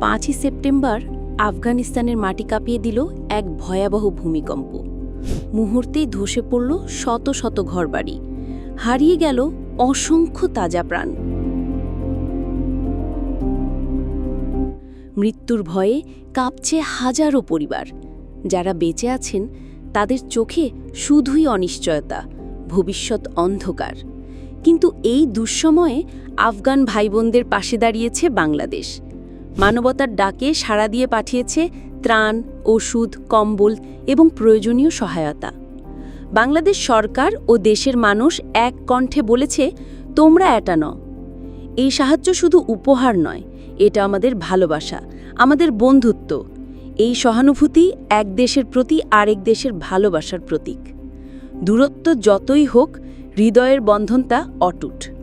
পাঁচই সেপ্টেম্বর আফগানিস্তানের মাটি কাঁপিয়ে দিল এক ভয়াবহ ভূমিকম্প। মুহূর্তেই ধসে পড়ল শত শত ঘরবাড়ি। হারিয়ে গেল অসংখ্য তাজা প্রাণ। মৃত্যুর ভয়ে কাঁপছে হাজারো পরিবার। যারা বেঁচে আছেন, তাদের চোখে শুধুই অনিশ্চয়তা, ভবিষ্যৎ অন্ধকার। কিন্তু এই দুঃসময়ে আফগান ভাইবোনদের পাশে দাঁড়িয়েছে বাংলাদেশ। মানবতার ডাকে সাড়া দিয়ে পাঠিয়েছে ত্রাণ, ওষুধ, কম্বল এবং প্রয়োজনীয় সহায়তা। বাংলাদেশ সরকার ও দেশের মানুষ এক কণ্ঠে বলেছে, তোমরা এটা ন এই সাহায্য শুধু উপহার নয়, এটা আমাদের ভালোবাসা, আমাদের বন্ধুত্ব। এই সহানুভূতি এক দেশের প্রতি আরেক দেশের ভালোবাসার প্রতীক। দূরত্ব যতই হোক, হৃদয়ের বন্ধনটা অটুট।